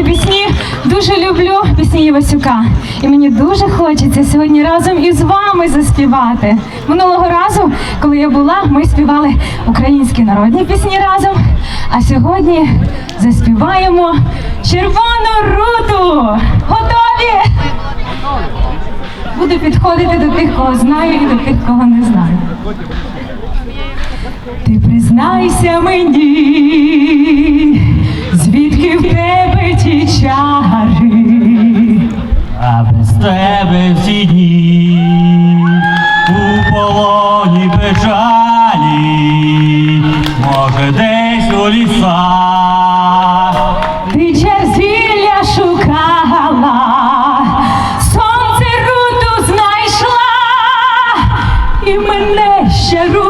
українські пісні. Дуже люблю пісні Івасюка. І мені дуже хочеться сьогодні разом із вами заспівати. Минулого разу, коли я була, ми співали українські народні пісні разом. А сьогодні заспіваємо червону руту. Готові? Буду підходити до тих, кого знаю, і до тих, кого не знаю. Ти признайся мені, звідки в тебе може десь у лісах. ти черзілля шукала, сонце руту знайшла і мене ще і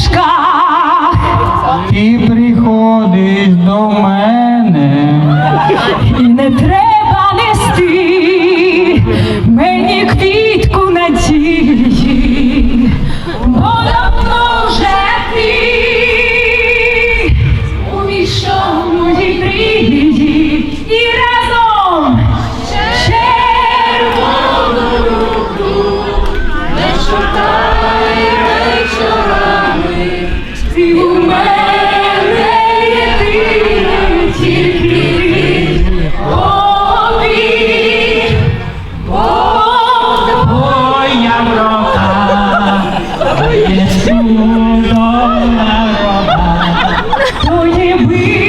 І не треба нести мені квітку надії, бо давно вже ти. Увійшов мої мрії. І разом червону руку не Yes, you don't know. Oh, yeah, we.